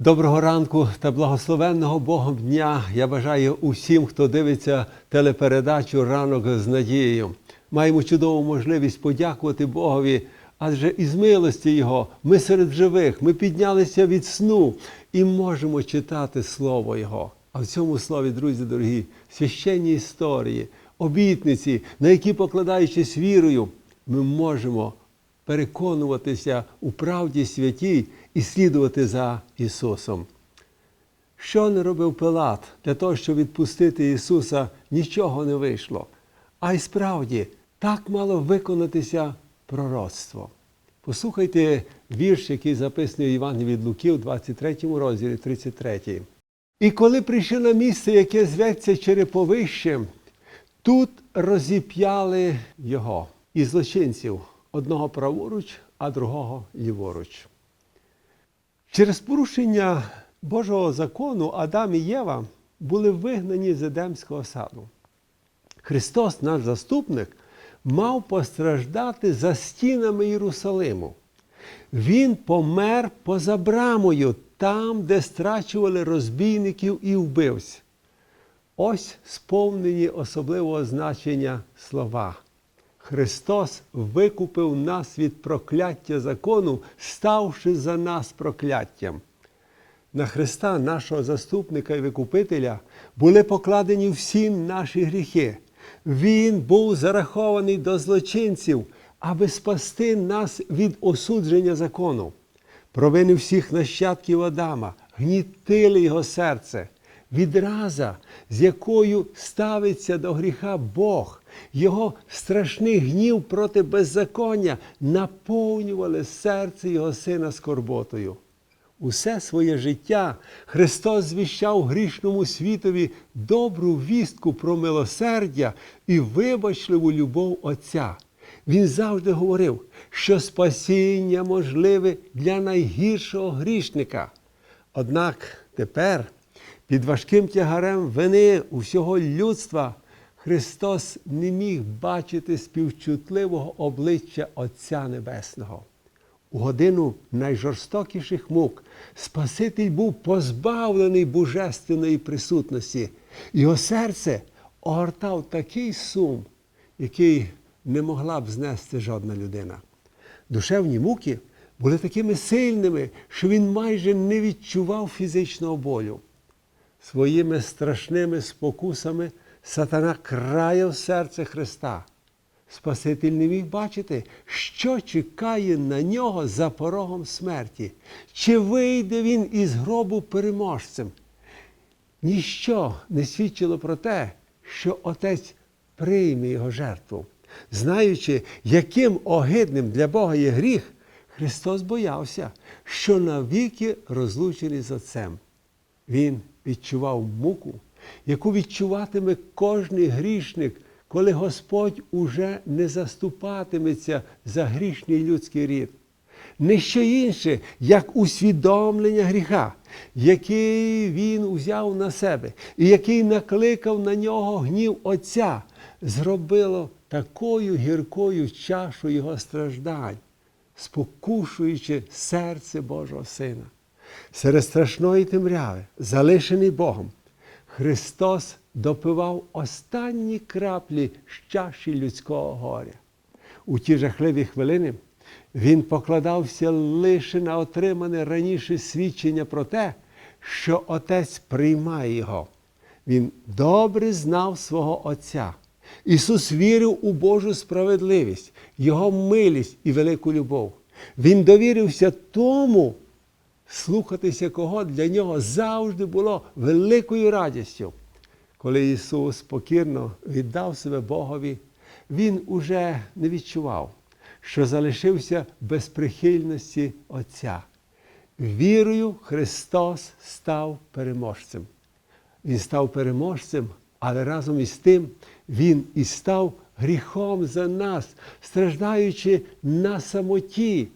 Доброго ранку та благословенного Богом дня. Я бажаю усім, хто дивиться телепередачу Ранок з надією. Маємо чудову можливість подякувати Богові, адже із милості Його ми серед живих, ми піднялися від сну і можемо читати Слово Його. А в цьому слові, друзі дорогі, священні історії, обітниці, на які, покладаючись вірою, ми можемо переконуватися у правді святій і слідувати за Ісусом. Що не робив Пилат для того, щоб відпустити Ісуса, нічого не вийшло. А й справді так мало виконатися пророцтво. Послухайте вірш, який записаний в Євангелії від Луки в 23 розділі 33. І коли прийшли на місце, яке зветься Череповище, тут розіп'яли його і злочинців одного праворуч, а другого ліворуч. Через порушення Божого закону Адам і Єва були вигнані з Едемського саду. Христос, наш заступник, мав постраждати за стінами Єрусалиму. Він помер поза брамою, там, де страчували розбійників і вбивць. Ось сповнені особливого значення слова. Христос викупив нас від прокляття закону, ставши за нас прокляттям. На Христа, нашого заступника і викупителя, були покладені всі наші гріхи. Він був зарахований до злочинців, аби спасти нас від осудження закону. Провини всіх нащадків Адама гнітили його серце. Відраза, з якою ставиться до гріха Бог, його страшний гнів проти беззаконня наповнювали серце його сина скорботою. Усе своє життя Христос звіщав грішному світові добру вістку про милосердя і вибачливу любов Отця. Він завжди говорив, що спасіння можливе для найгіршого грішника. Однак тепер, під важким тягарем вини усього людства, Христос не міг бачити співчутливого обличчя Отця Небесного. У годину найжорстокіших мук Спаситель був позбавлений божественної присутності. Його серце огортав такий сум, який не могла б знести жодна людина. Душевні муки були такими сильними, що він майже не відчував фізичного болю. Своїми страшними спокусами сатана краяв серце Христа. Спаситель не міг бачити, що чекає на нього за порогом смерті, чи вийде він із гробу переможцем. Ніщо не свідчило про те, що Отець прийме його жертву. Знаючи, яким огидним для Бога є гріх, Христос боявся, що навіки розлучений з Отцем. Він відчував муку, яку відчуватиме кожний грішник, коли Господь уже не заступатиметься за грішний людський рід. Не що інше, як усвідомлення гріха, який він узяв на себе і який накликав на нього гнів Отця, зробило такою гіркою чашу його страждань, спокушуючи серце Божого Сина. Серед страшної темряви, залишений Богом, Христос допивав останні краплі з чаші людського горя. У ті жахливі хвилини він покладався лише на отримане раніше свідчення про те, що Отець приймає його. Він добре знав свого Отця. Ісус вірив у Божу справедливість, Його милість і велику любов. Він довірився тому, слухатися кого для нього завжди було великою радістю. Коли Ісус покірно віддав себе Богові, Він уже не відчував, що залишився без прихильності Отця. Вірою Христос став переможцем. Він став переможцем, але разом із тим Він і став гріхом за нас, страждаючи на самоті.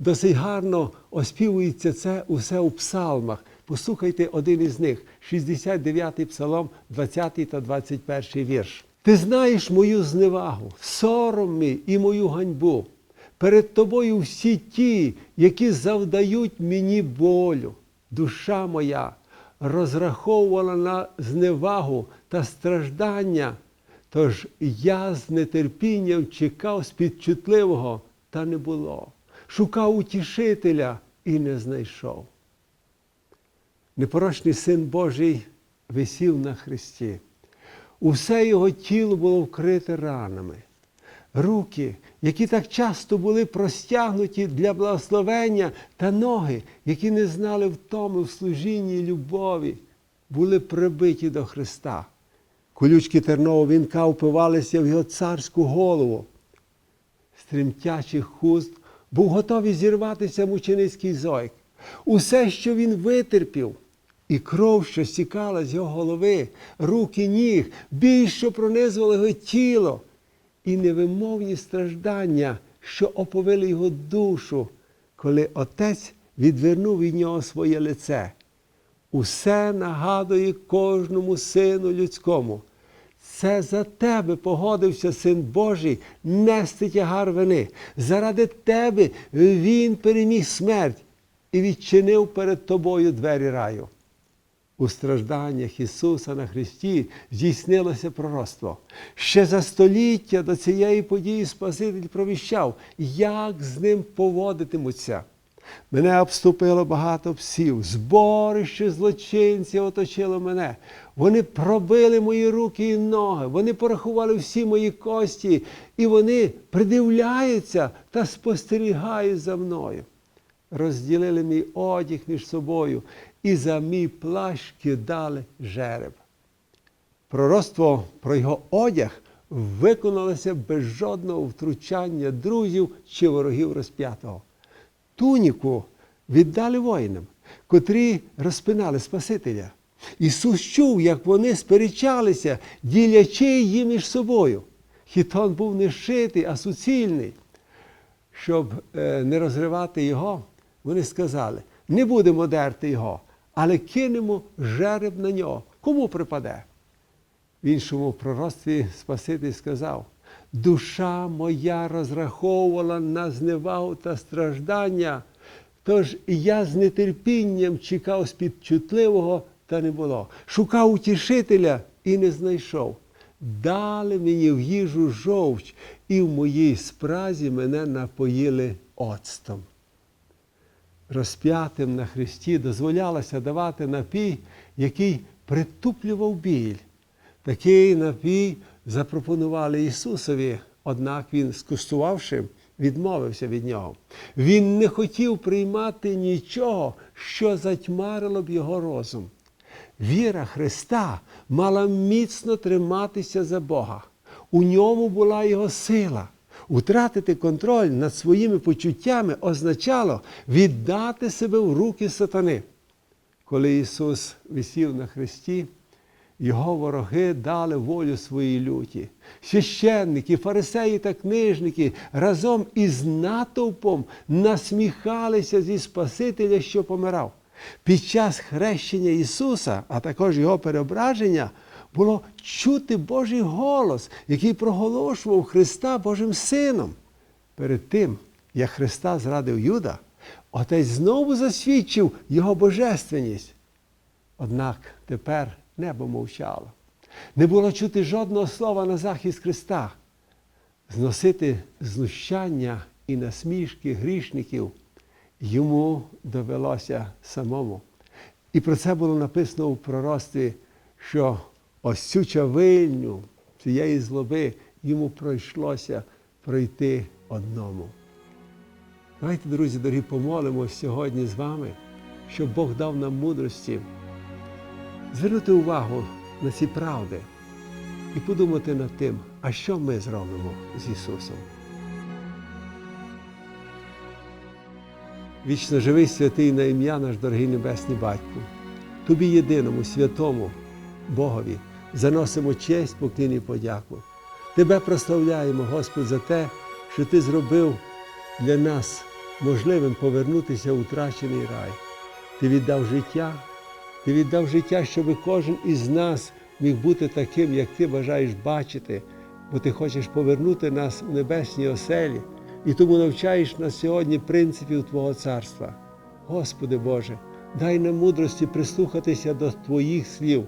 Досить гарно оспівується це усе у псалмах. Послухайте один із них, 69-й псалом, 20 та 21 вірш. Ти знаєш мою зневагу, сором мій і мою ганьбу. Перед тобою всі ті, які завдають мені болю. душа моя розраховувала на зневагу та страждання. Тож я з нетерпінням чекав спідчутливого, та не було. Шукав утішителя і не знайшов. Непорочний син Божий висів на хресті. Усе його тіло було вкрите ранами. Руки, які так часто були простягнуті для благословення, та ноги, які не знали втоми в служінні і любові, були прибиті до Христа. Колючки тернового вінка впивалися в його царську голову. З хуст був готовий зірватися мученицький зойк. Усе, що він витерпів, і кров, що стікала з його голови, руки, ніг, біль, що пронизувало його тіло, і невимовні страждання, що оповили його душу, коли отець відвернув від нього своє лице. Усе нагадує кожному сину людському. Це за тебе погодився Син Божий нести тягар вини. Заради тебе Він переміг смерть і відчинив перед тобою двері раю. У стражданнях Ісуса на Христі здійснилося пророцтво. Ще за століття до цієї події Спаситель провіщав, як з ним поводитимуться. Мене обступило багато псів, зборище злочинців оточило мене. Вони пробили мої руки і ноги, вони порахували всі мої кості, і вони придивляються та спостерігають за мною. Розділили мій одяг між собою і за мій плащ кидали жереб. Пророцтво про його одяг виконалося без жодного втручання друзів чи ворогів розп'ятого. Туніку віддали воїнам, котрі розпинали Спасителя. Ісус чув, як вони сперечалися, ділячи її між собою. Хітон був не шитий, а суцільний. Щоб е, не розривати його, вони сказали: не будемо дерти його, але кинемо жереб на нього. Кому припаде? В іншому пророцтві Спаситель сказав: душа моя розраховувала на зневагу та страждання, тож я з нетерпінням чекав спідчутливого, та не було. Шукав утішителя і не знайшов. Дали мені в їжу жовч, і в моїй спразі мене напоїли оцтом. Розп'ятим на Христі дозволялося давати напій, який притуплював біль. Такий напій запропонували Ісусові, однак Він, скуштувавши, відмовився від нього. Він не хотів приймати нічого, що затьмарило б його розум. Віра Христа мала міцно триматися за Бога. У ньому була його сила. Утратити контроль над своїми почуттями означало віддати себе в руки сатани. Коли Ісус висів на хресті, його вороги дали волю своїй люті. Священники, фарисеї та книжники разом із натовпом насміхалися зі Спасителя, що помирав. Під час хрещення Ісуса, а також Його переображення, було чути Божий голос, який проголошував Христа Божим Сином. Перед тим, як Христа зрадив Юда, Отець знову засвідчив Його божественність. Однак тепер небо мовчало. Не було чути жодного слова на захист Христа. Зносити знущання і насмішки грішників йому довелося самому. І про це було написано у пророцтві, що ось цю чавильню цієї злоби йому пройшлося пройти одному. Давайте, друзі, дорогі, помолимось сьогодні з вами, щоб Бог дав нам мудрості звернути увагу на ці правди і подумати над тим, а що ми зробимо з Ісусом. Вічно живий святий на ім'я наш дорогий Небесний Батьку. Тобі єдиному, святому Богові, заносимо честь, поклін і подяку. Тебе прославляємо, Господь, за те, що Ти зробив для нас можливим повернутися у втрачений рай. Ти віддав життя, ти віддав життя, щоб кожен із нас міг бути таким, як ти бажаєш бачити, бо ти хочеш повернути нас в небесні оселі і тому навчаєш нас сьогодні принципів Твого царства. Господи Боже, дай нам мудрості прислухатися до Твоїх слів,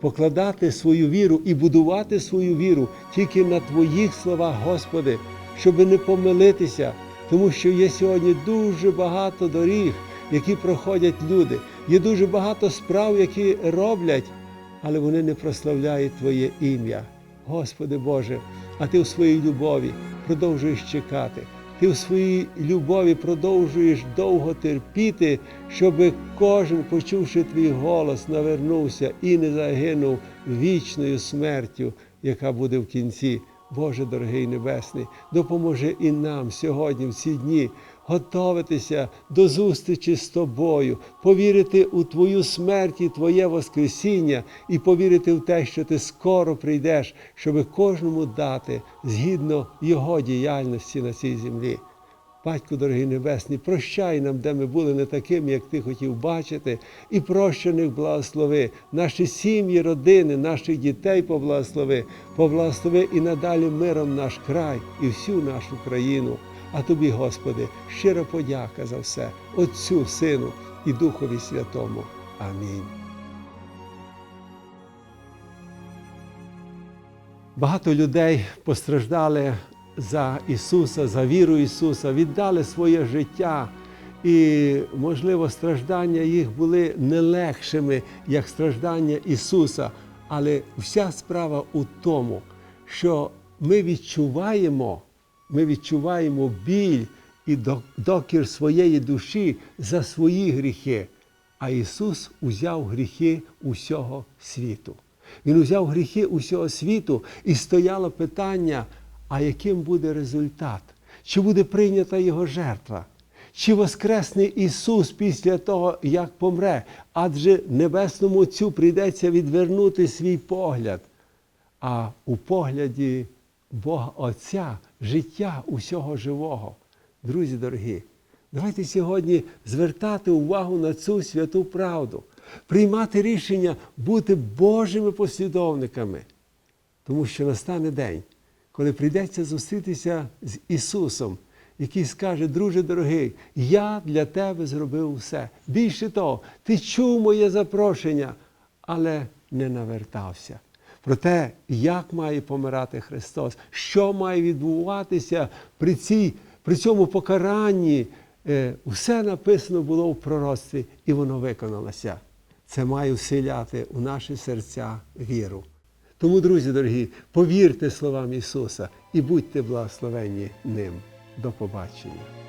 покладати свою віру і будувати свою віру тільки на Твоїх словах, Господи, щоб не помилитися, тому що є сьогодні дуже багато доріг, які проходять люди. Є дуже багато справ, які роблять, але вони не прославляють Твоє ім'я. Господи Боже, а Ти у своїй любові продовжуєш чекати. Ти в своїй любові продовжуєш довго терпіти, щоб кожен, почувши твій голос, навернувся і не загинув вічною смертю, яка буде в кінці. Боже дорогий Небесний, допоможи і нам сьогодні, в ці дні, готовитися до зустрічі з тобою, повірити у Твою смерть і Твоє Воскресіння і повірити в те, що ти скоро прийдеш, щоб кожному дати згідно Його діяльності на цій землі. Батько дорогий Небесний, прощай нам, де ми були не такими, як ти хотів бачити, і прощених благослови, наші сім'ї, родини, наших дітей поблагослови, поблагослови і надалі миром наш край і всю нашу країну. А тобі, Господи, щиро подяка за все, Отцю, Сину і Духові Святому. Амінь. Багато людей постраждали за Ісуса, за віру Ісуса, віддали своє життя. І, можливо, страждання їх були не легшими, як страждання Ісуса. Але вся справа у тому, що ми відчуваємо, ми відчуваємо біль і докір своєї душі за свої гріхи. А Ісус узяв гріхи усього світу. Він узяв гріхи усього світу і стояло питання, а яким буде результат? Чи буде прийнята Його жертва? Чи воскресне Ісус після того, як помре? Адже Небесному Отцю прийдеться відвернути свій погляд. А у погляді Бога Отця життя усього живого. Друзі дорогі, давайте сьогодні звертати увагу на цю святу правду, приймати рішення бути Божими послідовниками. Тому що настане день, коли прийдеться зустрітися з Ісусом, який скаже, друже дорогий, я для тебе зробив все. Більше того, ти чув моє запрошення, але не навертався. Про те, як має помирати Христос, що має відбуватися при, цій, при цьому покаранні, е, все написано було в пророцтві, і воно виконалося. Це має вселяти у наші серця віру. Тому, друзі дорогі, повірте словам Ісуса і будьте благословенні ним. До побачення.